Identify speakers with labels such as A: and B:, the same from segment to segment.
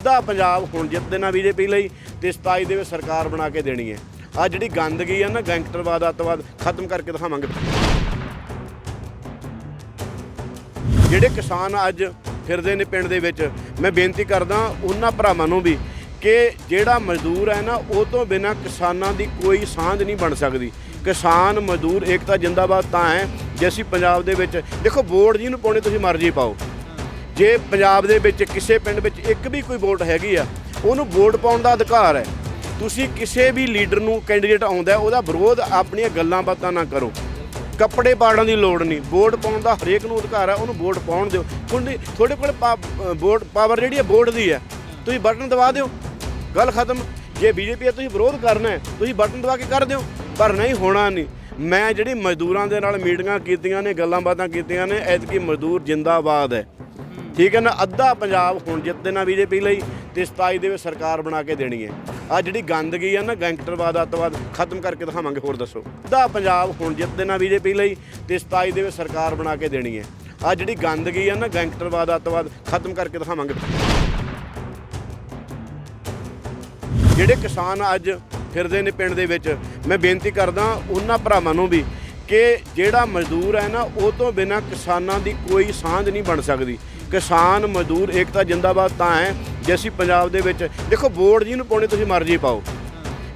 A: ਅੱਧਾ ਪੰਜਾਬ ਹੁਣ ਜਿੱਤ ਦੇਣਾ ਬੀਜੇਪੀ ਲਈ ਤੇ 27 ਦੇ ਵਿੱਚ ਸਰਕਾਰ ਬਣਾ ਕੇ ਦੇਣੀ ਹੈ। ਆ ਜਿਹੜੀ ਗੰਦਗੀ ਆ ਨਾ ਗੈਂਗਸਟਰਵਾਦ ਅੱਤਵਾਦ ਖਤਮ ਕਰਕੇ ਦਿਖਾਵਾਂਗੇ। ਜਿਹੜੇ ਕਿਸਾਨ ਅੱਜ ਫਿਰਦੇ ਨੇ ਪਿੰਡ ਦੇ ਵਿੱਚ, ਮੈਂ ਬੇਨਤੀ ਕਰਦਾ ਉਹਨਾਂ ਭਰਾਵਾਂ ਨੂੰ ਵੀ ਕਿ ਜਿਹੜਾ ਮਜ਼ਦੂਰ ਹੈ ਨਾ, ਉਹ ਤੋਂ ਬਿਨਾ ਕਿਸਾਨਾਂ ਦੀ ਕੋਈ ਸਾਂਝ ਨਹੀਂ ਬਣ ਸਕਦੀ। ਕਿਸਾਨ, ਮਜ਼ਦੂਰ, ਏਕਤਾ, ਜਿੰਦਾਬਾਦ ਤਾਂ ਹੈ, ਜੇ ਅਸੀਂ ਪੰਜਾਬ ਦੇ ਵਿੱਚ, ਦੇਖੋ ਵੋਟ ਜਿਹਨੂੰ ਪਾਉਣੀ, ਤੁਸੀਂ ਮਰਜ਼ੀ ਪਾਓ। ਜੇ ਪੰਜਾਬ ਦੇ ਵਿੱਚ ਕਿਸੇ ਪਿੰਡ ਵਿੱਚ ਇੱਕ ਵੀ ਕੋਈ ਵੋਟ ਹੈਗੀ ਆ, ਉਹਨੂੰ ਵੋਟ ਪਾਉਣ ਦਾ ਅਧਿਕਾਰ ਹੈ। ਤੁਸੀਂ ਕਿਸੇ ਵੀ ਲੀਡਰ ਨੂੰ ਕੈਂਡੀਡੇਟ ਆਉਂਦਾ ਉਹਦਾ ਵਿਰੋਧ ਆਪਣੀਆਂ ਗੱਲਾਂ ਬਾਤਾਂ ਨਾ ਕਰੋ। ਕੱਪੜੇ ਪਾੜਨ ਦੀ ਲੋੜ ਨਹੀਂ। ਵੋਟ ਪਾਉਣ ਦਾ ਹਰੇਕ ਨੂੰ ਅਧਿਕਾਰ ਹੈ, ਉਹਨੂੰ ਵੋਟ ਪਾਉਣ ਦਿਓ। ਤੁਹਾਡੀ ਤੁਹਾਡੇ ਕੋਲ ਪਾ- ਵੋਟ ਪਾਵਰ ਜਿਹੜੀ ਹੈ, ਵੋਟ ਦੀ ਹੈ। ਤੁਸੀਂ ਬਟਨ ਦਬਾ ਦਿਓ। ਗੱਲ ਖਤਮ। ਜੇ ਬੀਜੇਪੀ ਹੈ, ਤੁਸੀਂ ਵਿਰੋਧ ਕਰਨਾ ਹੈ, ਤੁਸੀਂ ਬਟਨ ਦਬਾ ਕੇ ਕਰ ਦਿਓ। ਪਰ ਨਹੀਂ, ਹੋਣਾ ਨਹੀਂ। ਮੈਂ ਜਿਹੜੀ ਮਜ਼ਦੂਰਾਂ ਦੇ ਨਾਲ ਮੀਟਿੰਗਾਂ ਕੀਤੀਆਂ ਨੇ, ਗੱਲਾਂ ਬਾਤਾਂ ਕੀਤੀਆਂ ਨੇ, ਐਤਕੀ ਮਜ਼ਦੂਰ ਜਿੰਦਾਬਾਦ ਹੈ। ਠੀਕ ਹੈ ਨਾ, ਅੱਧਾ ਪੰਜਾਬ ਹੁਣ ਜਿੱਤ ਦੇਣਾ ਬੀਜੇਪੀ ਲਈ ਤੇ 27 ਦੇ ਵਿੱਚ ਸਰਕਾਰ ਬਣਾ ਕੇ ਦੇਣੀ ਹੈ। ਆ ਜਿਹੜੀ ਗੰਦਗੀ ਆ ਨਾ ਗੈਂਗਸਟਰਵਾਦ ਅੱਤਵਾਦ, ਖਤਮ ਕਰਕੇ ਦਿਖਾਵਾਂਗੇ, ਹੋਰ ਦੱਸੋ। ਅੱਧਾ ਪੰਜਾਬ ਹੁਣ ਜਿੱਤ ਦੇਣਾ ਬੀਜੇਪੀ ਲਈ ਤੇ 27 ਦੇ ਵਿੱਚ ਸਰਕਾਰ ਬਣਾ ਕੇ ਦੇਣੀ ਹੈ। ਆ ਜਿਹੜੀ ਗੰਦਗੀ ਆ ਨਾ ਗੈਂਗਸਟਰਵਾਦ ਅੱਤਵਾਦ, ਖਤਮ ਕਰਕੇ ਦਿਖਾਵਾਂਗੇ। ਜਿਹੜੇ ਕਿਸਾਨ ਅੱਜ ਫਿਰਦੇ ਨੇ ਪਿੰਡ ਦੇ ਵਿੱਚ, ਮੈਂ ਬੇਨਤੀ ਕਰਦਾ ਉਹਨਾਂ ਭਰਾਵਾਂ ਨੂੰ ਵੀ ਕਿ ਜਿਹੜਾ ਮਜ਼ਦੂਰ ਹੈ ਨਾ, ਉਹ ਤੋਂ ਬਿਨਾ ਕਿਸਾਨਾਂ ਦੀ ਕੋਈ ਸਾਂਝ ਨਹੀਂ ਬਣ ਸਕਦੀ। ਕਿਸਾਨ, ਮਜ਼ਦੂਰ ਏਕਤਾ ਜਿੰਦਾਬਾਦ ਤਾਂ ਹੈ, ਜੇ ਅਸੀਂ ਪੰਜਾਬ ਦੇ ਵਿੱਚ, ਦੇਖੋ ਵੋਟ ਜਿਹਨੂੰ ਪਾਉਣੀ ਤੁਸੀਂ ਮਰਜ਼ੀ ਪਾਓ।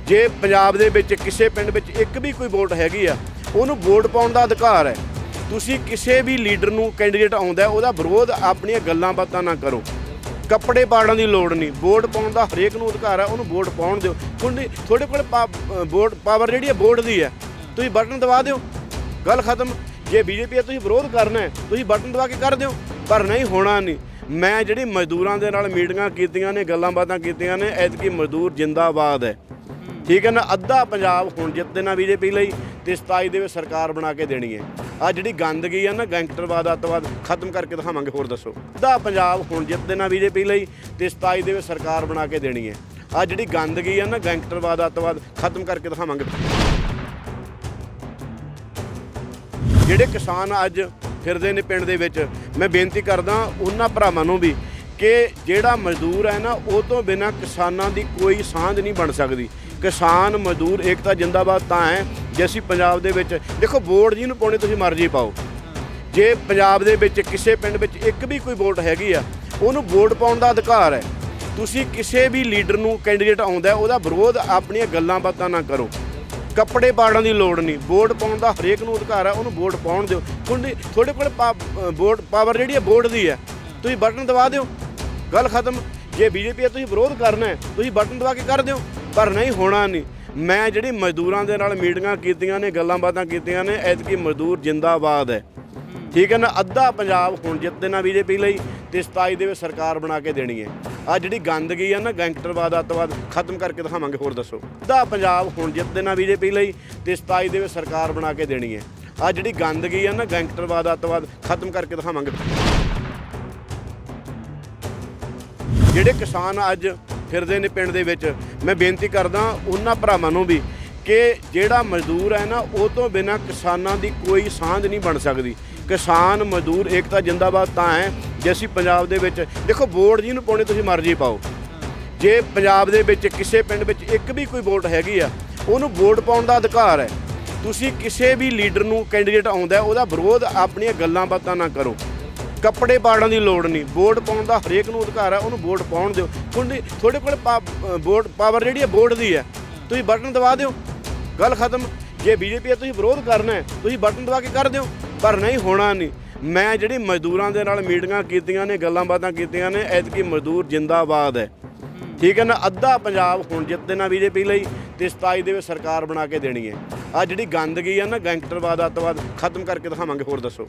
A: ਜੇ ਪੰਜਾਬ ਦੇ ਵਿੱਚ ਕਿਸੇ ਪਿੰਡ ਵਿੱਚ ਇੱਕ ਵੀ ਕੋਈ ਵੋਟ ਹੈਗੀ ਆ, ਉਹਨੂੰ ਵੋਟ ਪਾਉਣ ਦਾ ਅਧਿਕਾਰ ਹੈ। ਤੁਸੀਂ ਕਿਸੇ ਵੀ ਲੀਡਰ ਨੂੰ ਕੈਂਡੀਡੇਟ ਆਉਂਦਾ, ਉਹਦਾ ਵਿਰੋਧ ਆਪਣੀਆਂ ਗੱਲਾਂ ਬਾਤਾਂ ਨਾ ਕਰੋ। ਕੱਪੜੇ ਪਾੜਨ ਦੀ ਲੋੜ ਨਹੀਂ। ਵੋਟ ਪਾਉਣ ਦਾ ਹਰੇਕ ਨੂੰ ਅਧਿਕਾਰ ਹੈ ਉਹਨੂੰ ਵੋਟ ਪਾਉਣ ਦਿਓ। ਤੁਹਾਡੀ ਤੁਹਾਡੇ ਕੋਲ ਪਾ- ਵੋਟ, ਪਾਵਰ ਜਿਹੜੀ ਹੈ ਵੋਟ ਦੀ ਹੈ। ਤੁਸੀਂ ਬਟਨ ਦਬਾ ਦਿਓ। ਗੱਲ ਖਤਮ। ਜੇ ਬੀਜੇਪੀ ਹੈ ਤੁਸੀਂ ਵਿਰੋਧ ਕਰਨਾ ਤੁਸੀਂ ਬਟਨ ਦਬਾ ਕੇ ਕਰ ਦਿਓ, ਪਰ ਨਹੀਂ ਹੋਣਾ ਨਹੀਂ। ਮੈਂ ਜਿਹੜੀ ਮਜ਼ਦੂਰਾਂ ਦੇ ਨਾਲ ਮੀਟਿੰਗਾਂ ਕੀਤੀਆਂ ਨੇ, ਗੱਲਾਂ ਬਾਤਾਂ ਕੀਤੀਆਂ ਨੇ, ਐਤਕੀ ਮਜ਼ਦੂਰ ਜਿੰਦਾਬਾਦ ਹੈ। ਠੀਕ ਹੈ ਨਾ, ਅੱਧਾ ਪੰਜਾਬ ਹੁਣ ਜਿੱਤ ਦੇਣਾ ਬੀਜੇਪੀ ਲਈ ਤੇ 27 ਦੇ ਵਿੱਚ ਸਰਕਾਰ ਬਣਾ ਕੇ ਦੇਣੀ ਹੈ। ਆ ਜਿਹੜੀ ਗੰਦਗੀ ਆ ਨਾ ਗੈਂਗਸਟਰਵਾਦ ਅੱਤਵਾਦ, ਖਤਮ ਕਰਕੇ ਦਿਖਾਵਾਂਗੇ, ਹੋਰ ਦੱਸੋ। ਅੱਧਾ ਪੰਜਾਬ ਹੁਣ ਜਿੱਤ ਦੇਣਾ ਬੀਜੇਪੀ ਲਈ ਤੇ 27 ਦੇ ਵਿੱਚ ਸਰਕਾਰ ਬਣਾ ਕੇ ਦੇਣੀ ਹੈ। ਆ ਜਿਹੜੀ ਗੰਦਗੀ ਆ ਨਾ ਗੈਂਗਸਟਰਵਾਦ ਅੱਤਵਾਦ, ਖਤਮ ਕਰਕੇ ਦਿਖਾਵਾਂਗੇ। ਜਿਹੜੇ ਕਿਸਾਨ ਅੱਜ ਫਿਰਦੇ ਨੇ ਪਿੰਡ ਦੇ ਵਿੱਚ, ਮੈਂ ਬੇਨਤੀ ਕਰਦਾ ਉਹਨਾਂ ਭਰਾਵਾਂ ਨੂੰ ਵੀ ਕਿ ਜਿਹੜਾ ਮਜ਼ਦੂਰ ਹੈ ਨਾ, ਉਹ ਤੋਂ ਬਿਨਾ ਕਿਸਾਨਾਂ ਦੀ ਕੋਈ ਸਾਂਝ ਨਹੀਂ ਬਣ ਸਕਦੀ। ਕਿਸਾਨ, ਮਜ਼ਦੂਰ ਏਕਤਾ ਜਿੰਦਾਬਾਦ ਤਾਂ ਹੈ, ਜੇ ਅਸੀਂ ਪੰਜਾਬ ਦੇ ਵਿੱਚ, ਦੇਖੋ ਵੋਟ ਜਿਹਨੂੰ ਪਾਉਣੀ ਤੁਸੀਂ ਮਰਜ਼ੀ ਪਾਓ। ਜੇ ਪੰਜਾਬ ਦੇ ਵਿੱਚ ਕਿਸੇ ਪਿੰਡ ਵਿੱਚ ਇੱਕ ਵੀ ਕੋਈ ਵੋਟ ਹੈਗੀ ਆ, ਉਹਨੂੰ ਵੋਟ ਪਾਉਣ ਦਾ ਅਧਿਕਾਰ ਹੈ। ਤੁਸੀਂ ਕਿਸੇ ਵੀ ਲੀਡਰ ਨੂੰ ਕੈਂਡੀਡੇਟ ਆਉਂਦਾ ਉਹਦਾ ਵਿਰੋਧ ਆਪਣੀਆਂ ਗੱਲਾਂ ਬਾਤਾਂ ਨਾ ਕਰੋ। ਕੱਪੜੇ ਪਾੜਨ ਦੀ ਲੋੜ ਨਹੀਂ। ਵੋਟ ਪਾਉਣ ਦਾ ਹਰੇਕ ਨੂੰ ਅਧਿਕਾਰ ਹੈ ਉਹਨੂੰ ਵੋਟ ਪਾਉਣ ਦਿਓ। ਤੁਹਾਡੀ ਤੁਹਾਡੇ ਕੋਲ ਪਾ- ਵੋਟ ਪਾਵਰ ਜਿਹੜੀ ਹੈ ਵੋਟ ਦੀ ਹੈ ਤੁਸੀਂ ਬਟਨ ਦਬਾ ਦਿਓ। ਗੱਲ ਖਤਮ। ਜੇ ਬੀਜੇਪੀ ਹੈ ਤੁਸੀਂ ਵਿਰੋਧ ਕਰਨਾ ਹੈ, ਤੁਸੀਂ ਬਟਨ ਦਬਾ ਕੇ ਕਰ ਦਿਓ। ਪਰ ਨਹੀਂ, ਹੋਣਾ ਨਹੀਂ। ਮੈਂ ਜਿਹੜੀ ਮਜ਼ਦੂਰਾਂ ਦੇ ਨਾਲ ਮੀਟਿੰਗਾਂ ਕੀਤੀਆਂ ਨੇ, ਗੱਲਾਂ ਬਾਤਾਂ ਕੀਤੀਆਂ ਨੇ, ਐਤਕੀ ਮਜ਼ਦੂਰ ਜਿੰਦਾਬਾਦ ਹੈ। ਠੀਕ ਹੈ ਨਾ? ਅੱਧਾ ਪੰਜਾਬ ਹੁਣ ਜਿੱਤ ਦੇਣਾ ਬੀਜੇਪੀ ਲਈ ਤੇ 27 ਦੇ ਵਿੱਚ ਸਰਕਾਰ ਬਣਾ ਕੇ ਦੇਣੀ ਹੈ। ਆ ਜਿਹੜੀ ਗੰਦਗੀ ਆ ਨਾ ਗੈਂਗਸਟਰਵਾਦ ਅੱਤਵਾਦ ਖਤਮ ਕਰਕੇ ਦਿਖਾਵਾਂਗੇ, ਹੋਰ ਦੱਸੋ। ਅੱਧਾ ਪੰਜਾਬ ਹੁਣ ਜਿੱਤ ਦੇਣਾ ਬੀਜੇਪੀ ਲਈ ਤੇ 27 ਦੇ ਵਿੱਚ ਸਰਕਾਰ ਬਣਾ ਕੇ ਦੇਣੀ ਹੈ। ਆ ਜਿਹੜੀ ਗੰਦਗੀ ਆ ਨਾ ਗੈਂਗਸਟਰਵਾਦ ਅੱਤਵਾਦ ਖਤਮ ਕਰਕੇ ਦਿਖਾਵਾਂਗੇ। ਜਿਹੜੇ ਕਿਸਾਨ ਅੱਜ ਫਿਰਦੇ ਨੇ ਪਿੰਡ ਦੇ ਵਿੱਚ, ਮੈਂ ਬੇਨਤੀ ਕਰਦਾ ਉਹਨਾਂ ਭਰਾਵਾਂ ਨੂੰ ਵੀ ਕਿ ਜਿਹੜਾ ਮਜ਼ਦੂਰ ਹੈ ਨਾ, ਉਹ ਤੋਂ ਬਿਨਾ ਕਿਸਾਨਾਂ ਦੀ ਕੋਈ ਸਾਂਝ ਨਹੀਂ ਬਣ ਸਕਦੀ। ਕਿਸਾਨ, ਮਜ਼ਦੂਰ ਏਕਤਾ ਜਿੰਦਾਬਾਦ ਤਾਂ ਹੈ, ਜੇ ਅਸੀਂ ਪੰਜਾਬ ਦੇ ਵਿੱਚ, ਦੇਖੋ ਵੋਟ ਜਿਹਨੂੰ ਪਾਉਣੀ ਤੁਸੀਂ ਮਰਜ਼ੀ ਪਾਓ। ਜੇ ਪੰਜਾਬ ਦੇ ਵਿੱਚ ਕਿਸੇ ਪਿੰਡ ਵਿੱਚ ਇੱਕ ਵੀ ਕੋਈ ਵੋਟ ਹੈਗੀ ਆ, ਉਹਨੂੰ ਵੋਟ ਪਾਉਣ ਦਾ ਅਧਿਕਾਰ ਹੈ। ਤੁਸੀਂ ਕਿਸੇ ਵੀ ਲੀਡਰ ਨੂੰ ਕੈਂਡੀਡੇਟ ਆਉਂਦਾ ਉਹਦਾ ਵਿਰੋਧ ਆਪਣੀਆਂ ਗੱਲਾਂ ਬਾਤਾਂ ਨਾ ਕਰੋ। ਕੱਪੜੇ ਪਾੜਨ ਦੀ ਲੋੜ ਨਹੀਂ। ਵੋਟ ਪਾਉਣ ਦਾ ਹਰੇਕ ਨੂੰ ਅਧਿਕਾਰ ਹੈ, ਉਹਨੂੰ ਵੋਟ ਪਾਉਣ ਦਿਓ। ਤੁਹਾਡੀ ਤੁਹਾਡੇ ਕੋਲ ਪਾ- ਵੋਟ ਪਾਵਰ ਜਿਹੜੀ ਹੈ, ਵੋਟ ਦੀ ਹੈ। ਤੁਸੀਂ ਬਟਨ ਦਬਾ ਦਿਓ। ਗੱਲ ਖਤਮ। ਜੇ ਬੀਜੇਪੀ ਦਾ ਤੁਸੀਂ ਵਿਰੋਧ ਕਰਨਾ ਹੈ, ਤੁਸੀਂ ਬਟਨ ਦਬਾ ਕੇ ਕਰ ਦਿਓ, ਪਰ ਨਹੀਂ ਹੋਣਾ ਨਹੀਂ। ਮੈਂ ਜਿਹੜੀ ਮਜ਼ਦੂਰਾਂ ਦੇ ਨਾਲ ਮੀਟਿੰਗਾਂ ਕੀਤੀਆਂ ਨੇ, ਗੱਲਾਂ ਬਾਤਾਂ ਕੀਤੀਆਂ ਨੇ, ਐਤਕੀ ਮਜ਼ਦੂਰ ਜਿੰਦਾਬਾਦ ਹੈ। ਠੀਕ ਹੈ ਨਾ? ਅੱਧਾ ਪੰਜਾਬ ਹੁਣ ਜਿੱਤ ਦੇਣਾ ਬੀਜੇਪੀ ਲਈ ਤੇ 27 ਦੇ ਵਿੱਚ ਸਰਕਾਰ ਬਣਾ ਕੇ ਦੇਣੀ ਹੈ। ਆ ਜਿਹੜੀ ਗੰਦਗੀ ਆ ਨਾ, ਗੈਂਗਸਟਰਵਾਦ, ਅੱਤਵਾਦ, ਖਤਮ ਕਰਕੇ ਦਿਖਾਵਾਂਗੇ, ਹੋਰ ਦੱਸੋ।